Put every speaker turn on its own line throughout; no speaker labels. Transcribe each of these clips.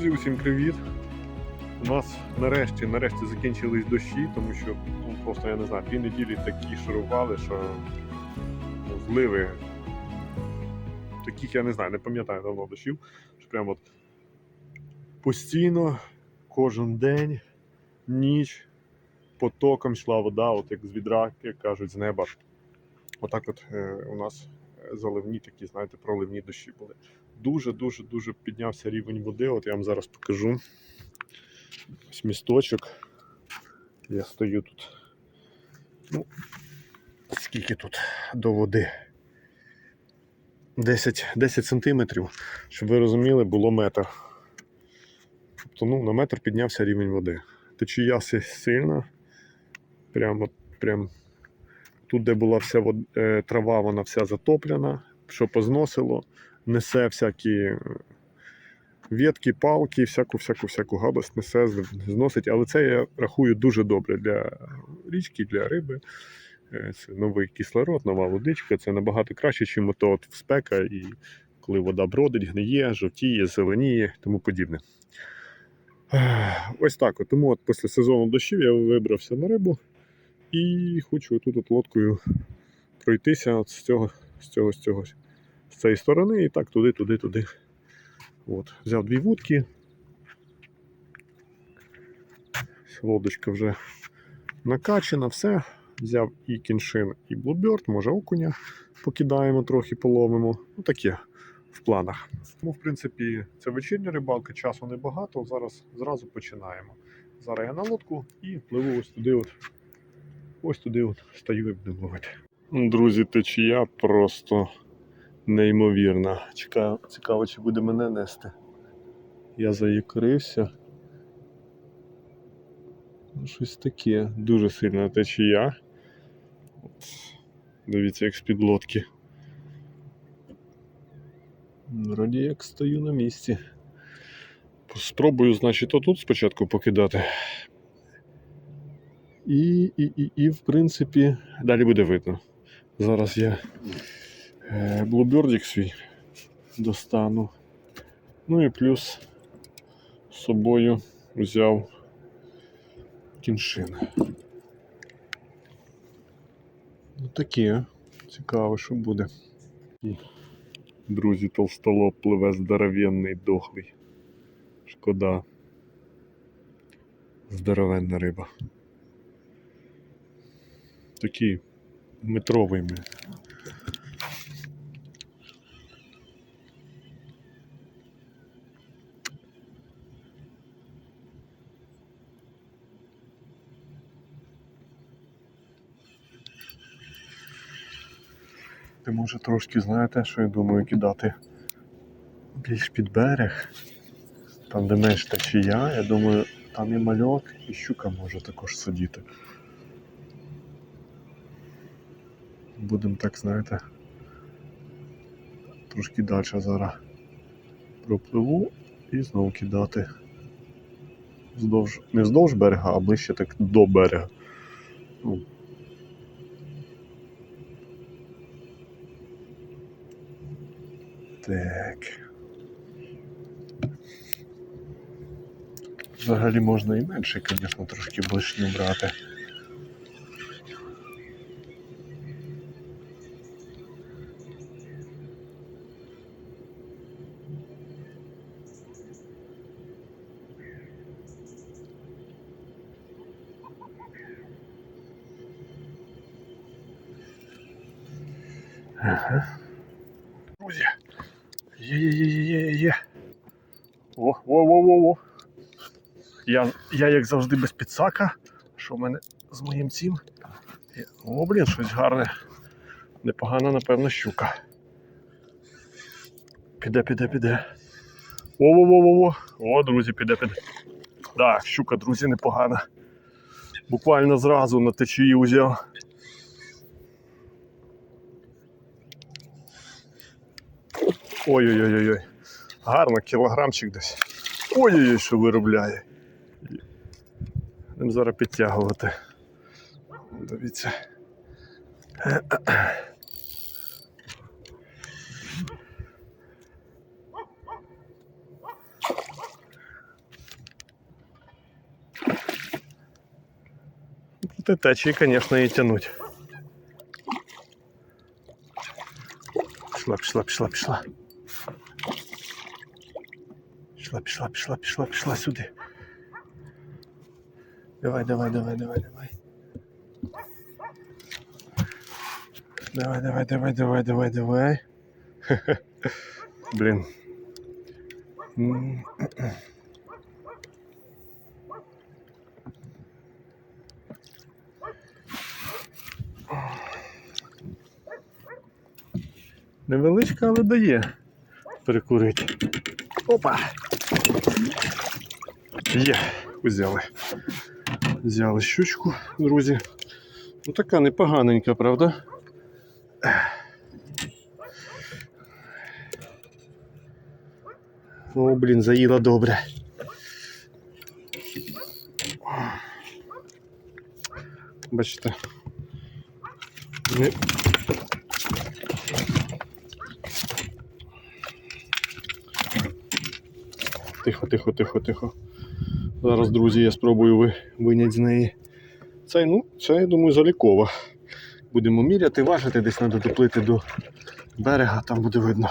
Друзі, усім привіт! У нас нарешті, нарешті закінчились дощі, тому що ну, просто я не знаю, дві неділі такі шарували, що ну, зливи. Таких я не знаю, не пам'ятаю давно дощів. Що прямо от постійно, кожен день, ніч, потоком йшла вода, от як з відра, як кажуть, з неба. Отак от е, у нас заливні такі, знаєте, проливні дощі були дуже дуже піднявся рівень води. От я вам зараз покажу. Ось місточок. Я стою тут. Ну, скільки тут до води? 10 10 сантиметрів, щоб ви розуміли, було метр. Тобто ну, на метр піднявся рівень води. Течія си- сильна. Прямо прям тут, де була вся вод... е, трава, вона вся затоплена, що позносило несе всякі ветки, палки, всяку всяку всяку гадость несе, зносить. Але це я рахую дуже добре для річки, для риби. Е, Це новий кислород, нова водичка. Це набагато краще, ніж ото от спека, і коли вода бродить, гниє, жовтіє, зеленіє тому подібне. Ось так. От. Тому от після сезону дощів я вибрався на рибу і хочу тут от лодкою пройтися от з цього, з цього, з цього з цієї сторони і так туди, туди, туди. От. Взяв дві вудки. Лодочка вже накачана, все. Взяв і кіншин, і блуберт, може окуня покидаємо трохи, половимо. Ну таке в планах. Тому, в принципі, це вечірня рибалка, часу небагато. Зараз зразу починаємо. Зараз я на лодку і пливу ось туди, от, ось туди от стаю і буду ловити. Друзі, течія просто неймовірна. Чекаю, цікаво, чи буде мене нести. Я заікрився. Ну, Щось таке. Дуже сильна течія. От. Дивіться, як з-під лодки. Вроді як стою на місці. Спробую, значить, отут спочатку покидати. І, і, і, і, в принципі, далі буде видно. Зараз я блубердик свій достану. Ну і плюс з собою взяв кіншин. Ну таке. Цікаво, що буде. Друзі, толстолоб пливе здоровенний дохлий. Шкода. Здоровенна риба. Такий метровий ми. Ти може трошки знаєте, що я думаю кидати більш під берег, там де менш течія, я думаю, там і мальок, і щука може також сидіти. Будемо так, знаєте, трошки далі зараз пропливу і знову кидати вздовж, не вздовж берега, а ближче так до берега. Ну, Так. Взагалі можна і менше, звісно, трошки ближче брати. Ага. Друзі, Є-є-є-є-є. О, о, о, о, о. Я, я як завжди без підсака. Що в мене з моїм цим? О, блін, щось гарне. Непогана, напевно, щука. Піде, піде, піде. О, о, друзі, піде, піде. Так, щука, друзі, непогана. Буквально зразу на течії узяв. Ой-ой-ой-ой. Гарно, кілограмчик десь. Ой-ой-ой, що виробляє. Будемо зараз підтягувати. Дивіться. Проти течії, звісно, її тянуть. Пішла, пішла, пішла, пішла. Пішла, пішла, пішла, пішла, пішла сюди. Давай, давай, давай, давай, давай. Давай, давай, давай, давай, давай, давай. Блін. М. Невеличка, але дає перекурити. Опа! Є, взяли. Взяли щучку, друзі. Ну така непоганенька, правда? О, блін, заїла добре. Бачите. Не... Тихо, тихо, тихо, тихо. Зараз, друзі, я спробую виняти з неї. Цей, ну, це, я думаю, залікова. Будемо міряти, важити, десь треба доплити до берега, там буде видно.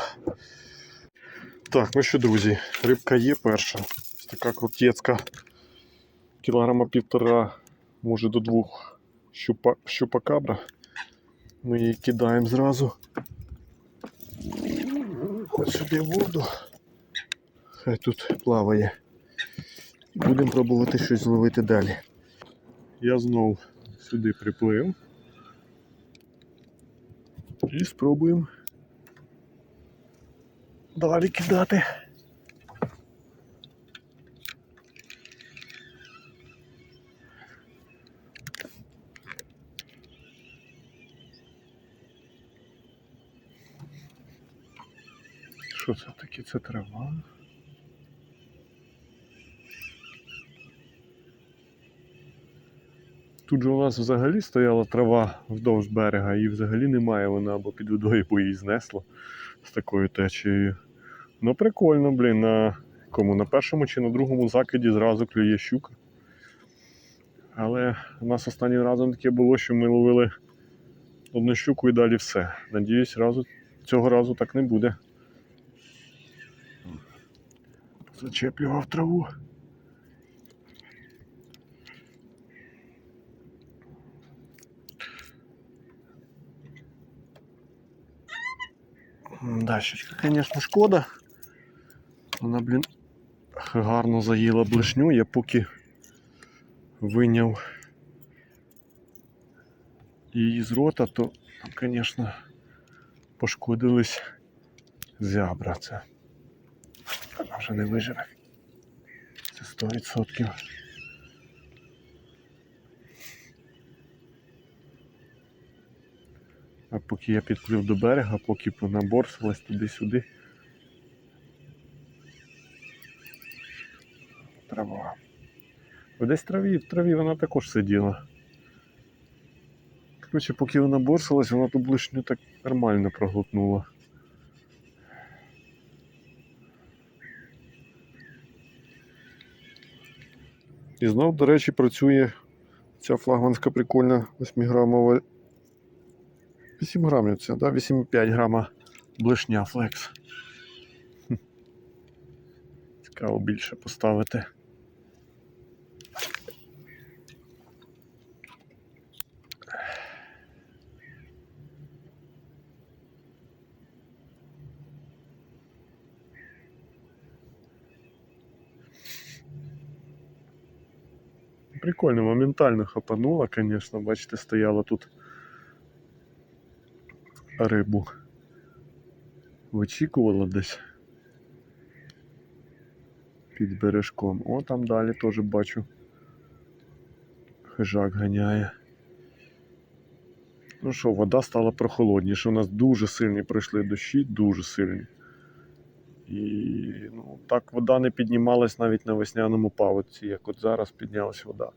Так, ну що, друзі, рибка є перша. Така крутецька. Кілограма півтора, може до двох щупа, щупакабра. Ми її кидаємо зразу. Ось сюди воду. Хай тут плаває. Будемо пробувати щось зловити далі. Я знов сюди приплив. І спробуємо далі кидати. Що це таке? Це трава. Тут же у нас взагалі стояла трава вздовж берега, і взагалі немає вона або під водою, бо її знесло з такою течією. Ну прикольно, блін, на кому? На першому чи на другому закиді зразу клює щука. Але у нас останнім разом таке було, що ми ловили одну щуку і далі все. Надіюсь, разу, цього разу так не буде. Зачеплював траву. Да, щучка, звісно, шкода. Вона, блін, гарно заїла блешню, я поки виняв її з рота, то, звісно, пошкодились зябра. Це вона вже не виживе. Це 100%. Поки я підплив до берега, поки вона борсилась туди-сюди. Трава. Десь в траві, в траві вона також сиділа. Коротше, поки вона борсилась, вона ту блишню так нормально проглотнула. І знов, до речі, працює ця флагманська прикольна 8-грамова 8 грамів це, да? 8,5 грама блишня флекс. Цікаво більше поставити. Прикольно, моментально хапанула, конечно, бачите, стояла тут рибу. Вичікувала десь під бережком. О, там далі теж бачу. Хижак ганяє. Ну що, вода стала прохолодніше. У нас дуже сильні пройшли дощі, дуже сильні. І ну, так вода не піднімалась навіть на весняному паводці, як от зараз піднялась вода.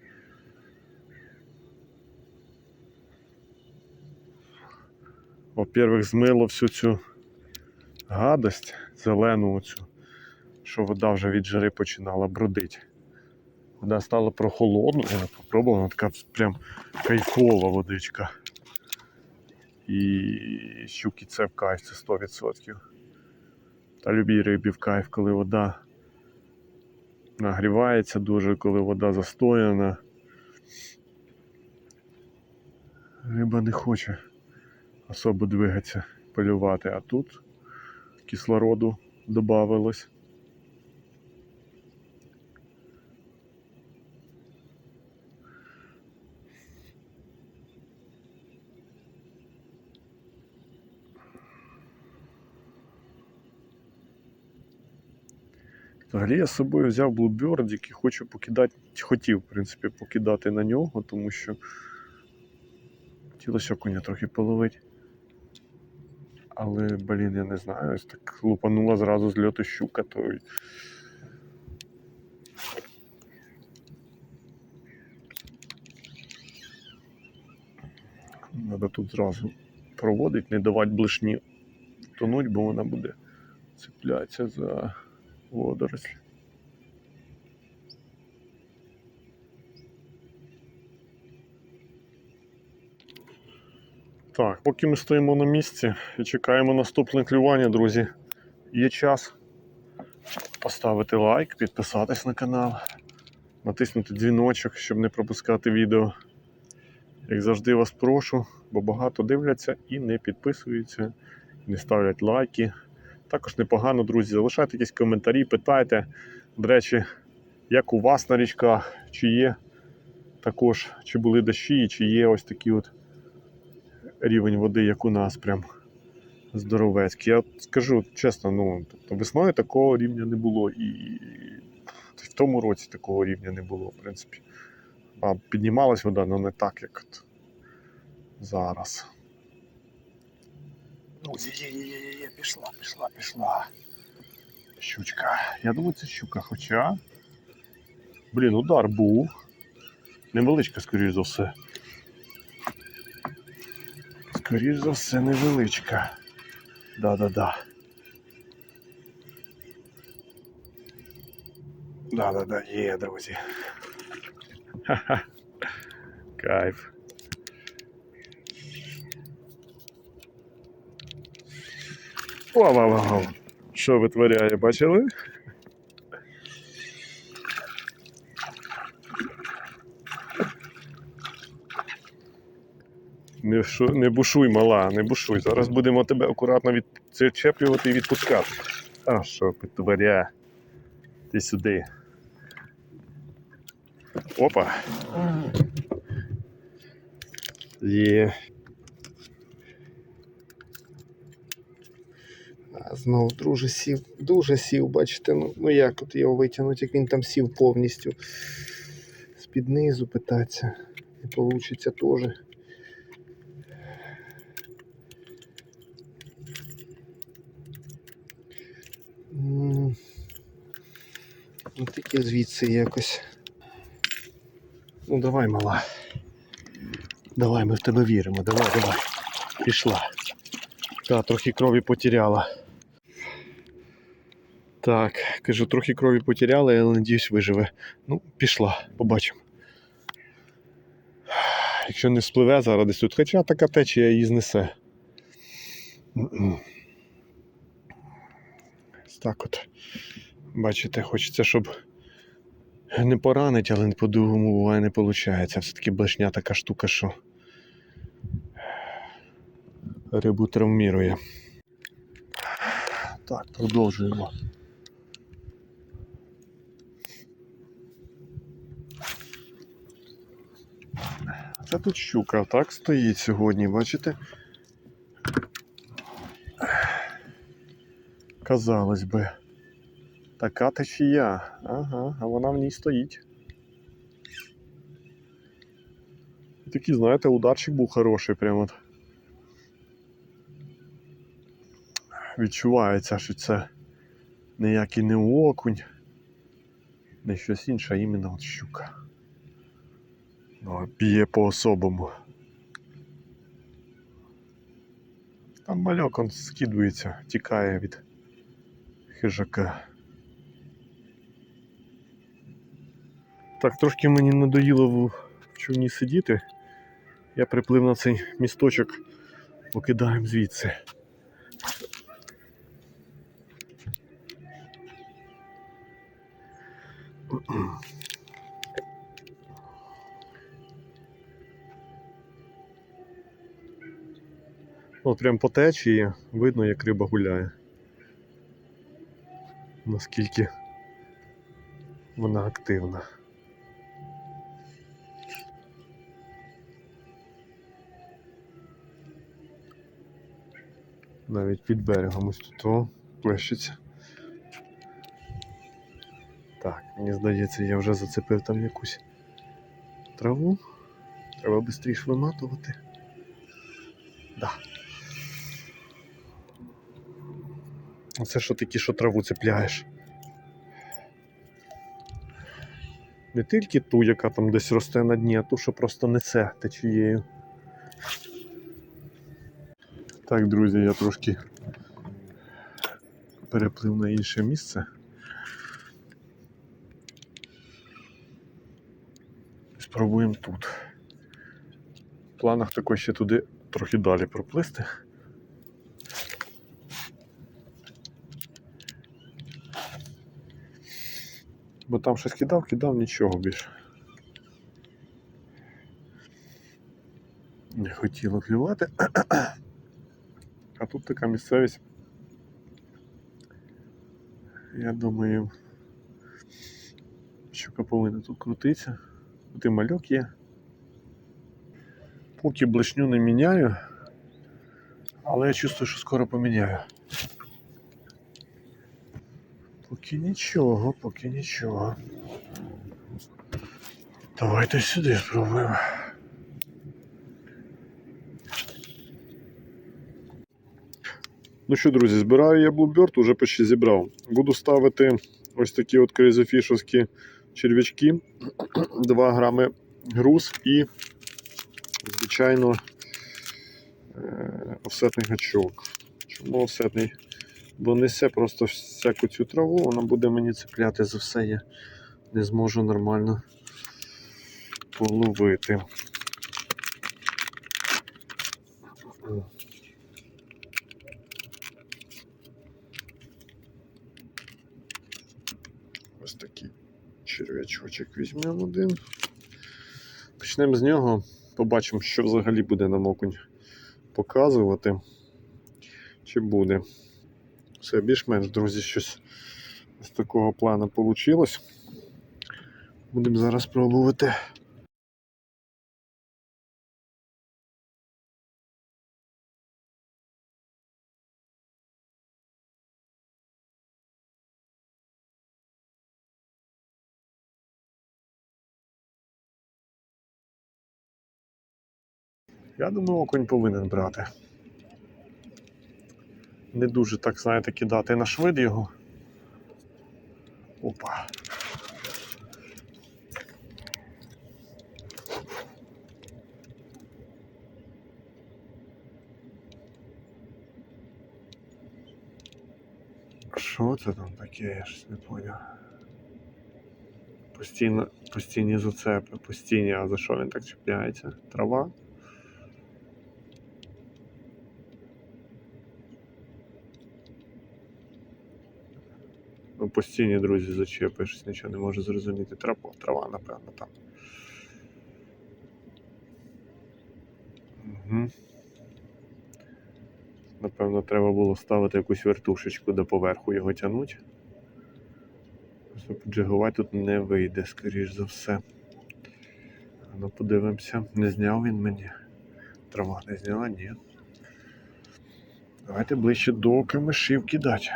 Во-первых, змило всю цю гадость зелену оцю, що вода вже від жари починала бродити. Вода стала прохолодною, я попробував, вона така прям кайфова водичка. І щуки це в кайф, це 100%. Та любій рибі в кайф, коли вода нагрівається дуже, коли вода застояна. Риба не хоче особо двигатися, полювати, а тут кислороду додавалось. Взагалі я з собою взяв Bluebird, який хочу покидати, хотів, в принципі, покидати на нього, тому що хотілося коня трохи половити. Але, блін, я не знаю, ось так лупанула зразу з льоту щука, то. Треба тут зразу проводити, не давати блишні тонуть, бо вона буде цеплятися за водорослі. Так, поки ми стоїмо на місці і чекаємо наступне клювання, друзі, є час поставити лайк, підписатись на канал, натиснути дзвіночок, щоб не пропускати відео. Як завжди вас прошу, бо багато дивляться і не підписуються, не ставлять лайки. Також непогано, друзі, залишайте якісь коментарі, питайте. До речі, як у вас на річках, чи є також, чи були дощі, чи є ось такі от рівень води, як у нас, прям здоровецький. Я скажу чесно, ну, тобто весною такого рівня не було, і, і в тому році такого рівня не було, в принципі. А піднімалась вода, але не так, як от зараз. Ну, є-є-є-є, пішла, пішла, пішла. Щучка. Я думаю, це щука, хоча. Блін, удар був. Невеличка, скоріш за все. Скоріш за все, невеличка. Да-да-да. Да-да-да, є, друзі. Ха-ха. Кайф. Вау-вау-вау. Що витворяє, бачили? Не, шу, не бушуй, мала, не бушуй. Зараз будемо тебе акуратно відчеплювати і відпускати. А що витворяє? Ти сюди. Опа. Є.
А знов дуже сів, дуже сів, бачите, ну, ну як от його витягнути, як він там сів повністю. З-під низу питаться. Не вийде теж. Ну, тільки звідси якось. Ну давай, мала. Давай, ми в тебе віримо. Давай, давай. Пішла.
Та, трохи крові потеряла. Так, кажу, трохи крові потеряла, але надіюсь, виживе. Ну, пішла, побачимо. Якщо не спливе зараз десь тут, хоча така течія її знесе. Так от. Бачите, хочеться, щоб не поранить, але по-другому буває не виходить. Все-таки блешня така штука, що рибу травмірує. Так, продовжуємо. Це тут щука, так стоїть сьогодні, бачите? Казалось би. Така течія. Ага, а вона в ній стоїть. Такий, знаєте, ударчик був хороший, прямо. Відчувається, що це ніякий не окунь, не щось інше, а іменно от щука. Ну, б'є по-особому. Там мальок он скидується, тікає від хижака. Так, трошки мені надоїло в, човні сидіти. Я приплив на цей місточок, покидаємо звідси. От прям по течії видно, як риба гуляє. Наскільки вона активна. Навіть під берегом ось тут плещеться. Так, мені здається, я вже зацепив там якусь траву. Треба швидше виматувати. Да. Оце що такі, що траву цепляєш. Не тільки ту, яка там десь росте на дні, а ту, що просто несе течією. Так, друзі, я трошки переплив на інше місце. Спробуємо тут. В планах також ще туди трохи далі проплисти. Бо там щось кидав, кидав, нічого більше. Не хотіло клювати. А тут така місцевість. Я думаю, щука повинна тут крутитися. Тут і мальок є. Поки блешню не міняю, але я чувствую, що скоро поміняю. Поки нічого, поки нічого. Давайте сюди спробуємо. Ну що, друзі, збираю я Bluebird, уже почти зібрав. Буду ставити ось такі от кризофішовські черв'ячки, 2 грами груз і, звичайно, е, офсетний гачок. Чому офсетний? Бо несе просто всяку цю траву, вона буде мені цепляти за все, я не зможу нормально половити. Ось такий черв'ячочок візьмемо один. Почнемо з нього, побачимо, що взагалі буде нам окунь показувати. Чи буде. Все більш-менш, друзі, щось з такого плану вийшло. Будемо зараз пробувати. Я думаю, окунь повинен брати. Не дуже, так знаєте, кидати на швид його. Опа. Що це там таке, я ж не поняв. Постійно, постійні зацепи, постійні, а за що він так чіпляється? Трава? Постійні друзі зачепи, щось нічого не можу зрозуміти. Трава, трава, напевно, там. Угу. Напевно, треба було ставити якусь вертушечку до поверху його тягнути. Просто поджигувати тут не вийде, скоріш за все. Ну, подивимося, не зняв він мені. Трава не зняла, ні. Давайте ближче до камешів кидати.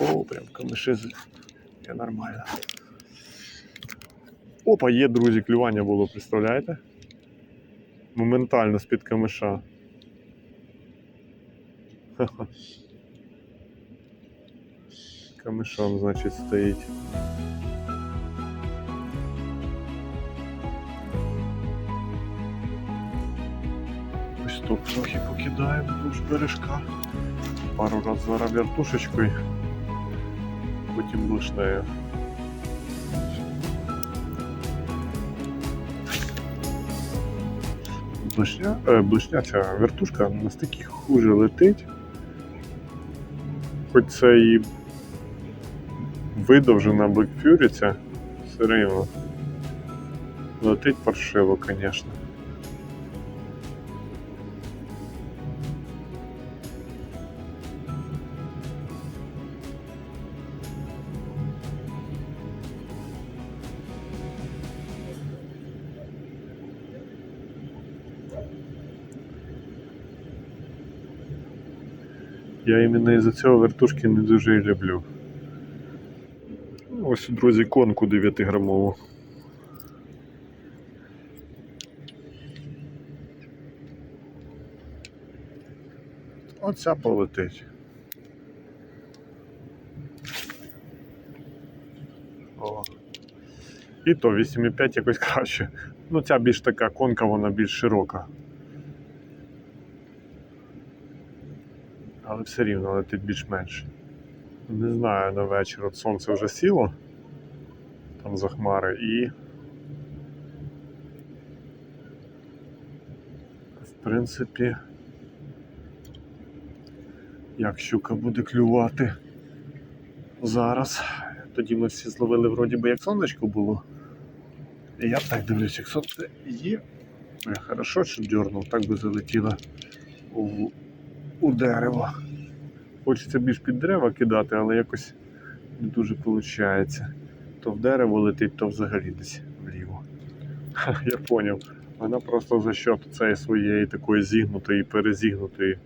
О, прям камиши нормально. Опа, є, друзі, клювання було, представляєте? Моментально з-під камиша. Ха-ха. Камишом, значить, стоїть. Ось тут трохи покидаємо, тут бережка. Пару раз зараз вертушечкою. Потім блишнею. Блишня, блишня ця вертушка настільки хуже летить, хоч це і видовжена Black Fury ця, все рівно. Летить паршиво, звісно. Я іменно із-за цього вертушки не дуже і люблю. Ну, Ось, друзі, конку 9 грамову. Оця полетить. О. І то 8,5 якось краще. Ну, ця більш така конка, вона більш широка. Але все рівно летить більш-менш. Не знаю, на вечір от сонце вже сіло там за хмари і. В принципі, як щука буде клювати зараз. Тоді ми всі зловили вроді би як сонечко було. І я так дивлюсь, як сонце є. Хорошо, що дьорнув, так би залетіло у, у дерево. Хочеться більш під дерева кидати, але якось не дуже виходить. То в дерево летить, то взагалі десь вліво. Я поняв. Вона просто за счет цієї своєї такої зігнутої, перезігнутої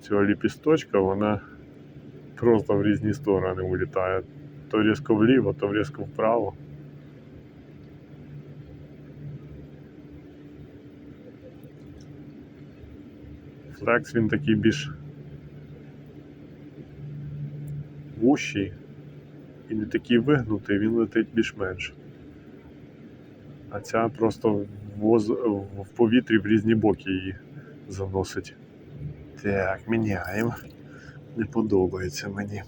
цього ліпісточка, вона просто в різні сторони улітає. То різко вліво, то різко вправо. Флекс він такий більш вущий і не такий вигнутий, він летить більш-менш. А ця просто воз... в повітрі в різні боки її заносить. Так, міняємо. Не подобається мені.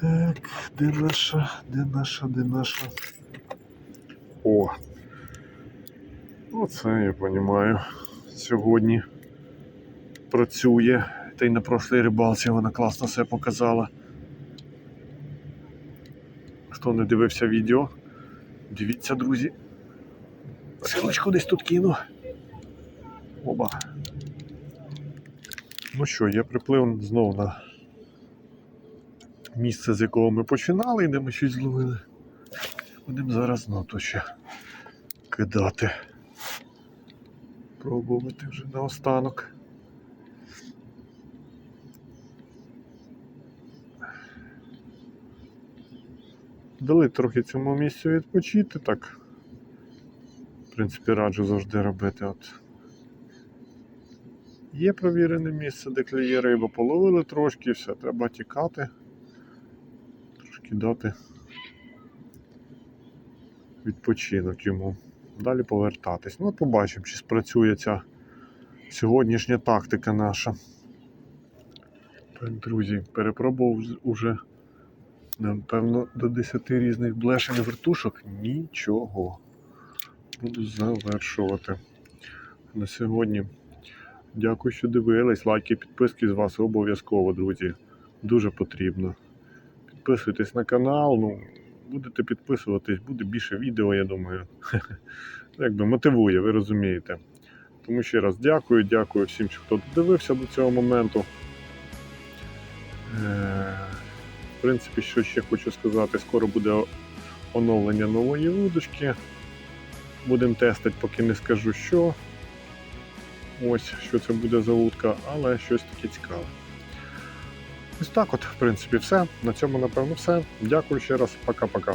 Так, де наша, де наша, де наша? О! Оце я розумію. Сьогодні працює. Та й на прошлій рибалці вона класно все показала. Хто не дивився відео, дивіться, друзі. Силочку десь тут кину. Оба. Ну що, я приплив знову на місце, з якого ми починали, де ми щось зловили. Будемо зараз знову то ще кидати. Пробувати вже наостанок. Дали трохи цьому місцю відпочити, так. В принципі, раджу завжди робити. От. Є провірене місце, де клює риба, половили трошки, все, треба тікати, трошки дати відпочинок йому. Далі повертатись. Ну, побачимо, чи спрацює ця сьогоднішня тактика наша. Друзі, перепробував уже, напевно, до 10 різних блешень вертушок. Нічого. Буду завершувати. На сьогодні. Дякую, що дивились. Лайки, підписки з вас обов'язково, друзі. Дуже потрібно. Підписуйтесь на канал. Ну, будете підписуватись, буде більше відео, я думаю. Якби мотивує, ви розумієте. Тому ще раз дякую, дякую всім, хто додивився до цього моменту. Принципі, що ще хочу сказати, скоро буде оновлення нової вудочки. Будемо тестити, поки не скажу що. Ось що це буде за вудка, але щось таке цікаве. Ось так от, в принципі, все. На цьому, напевно, все. Дякую ще раз. Пока-пока.